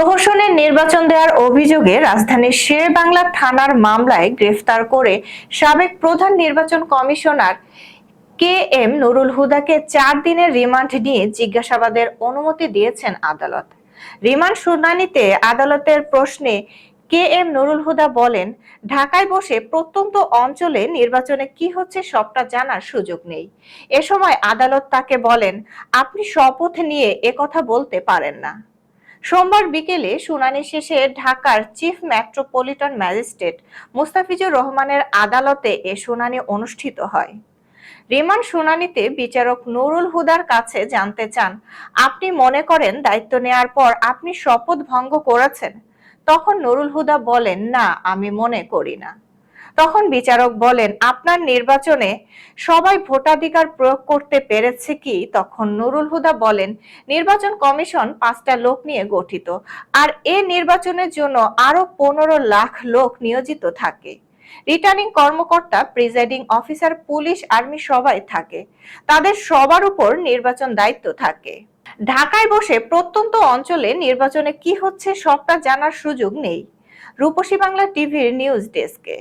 প্রহসনের নির্বাচন দেওয়ার অভিযোগে রাজধানীর শেরবাংলা থানার মামলায় গ্রেফতার করে সাবেক প্রধান নির্বাচন কমিশনার কে এম নুরুল হুদাকে চার দিনের রিমান্ড নিয়ে জিজ্ঞাসাবাদের অনুমতি দিয়েছেন আদালত। রিমান্ড শুনানিতে আদালতের প্রশ্নে কে এম নুরুল হুদা বলেন, ঢাকায় বসে প্রত্যন্ত অঞ্চলে নির্বাচনে কি হচ্ছে সবটা জানার সুযোগ নেই। এ সময় আদালত তাকে বলেন, আপনি শপথ নিয়ে একথা বলতে পারেন না। সোমবার বিকেলে শুনানি শেষে ঢাকার চিফ মেট্রোপলিটন ম্যাজিস্ট্রেট মুস্তাফিজুর রহমানের আদালতে এ শুনানি অনুষ্ঠিত হয়। রিমান্ড শুনানিতে বিচারক নুরুল হুদার কাছে জানতে চান, আপনি মনে করেন দায়িত্ব নেয়ার পর আপনি শপথ ভঙ্গ করেছেন? তখন নুরুল হুদা বলেন, না, আমি মনে করি না। তখন বিচারক বলেন, আপনার নির্বাচনে সবাই ভোটাধিকার প্রয়োগ করতে পেরেছে কি? তখন নুরুল হুদা বলেন, নির্বাচন কমিশন পাঁচটা লোক নিয়ে গঠিত, আর এ নির্বাচনের জন্য আরও পনেরো লাখ লোক নিয়োজিত থাকে। রিটার্নিং কর্মকর্তা, প্রিজাইডিং অফিসার, পুলিশ, আর্মি সবাই থাকে। তাদের সবার উপর নির্বাচন দায়িত্ব থাকে। ঢাকায় বসে প্রত্যন্ত অঞ্চলে নির্বাচনে কি হচ্ছে সবটা জানার সুযোগ নেই। রূপসী বাংলা টিভির নিউজ ডেস্কে।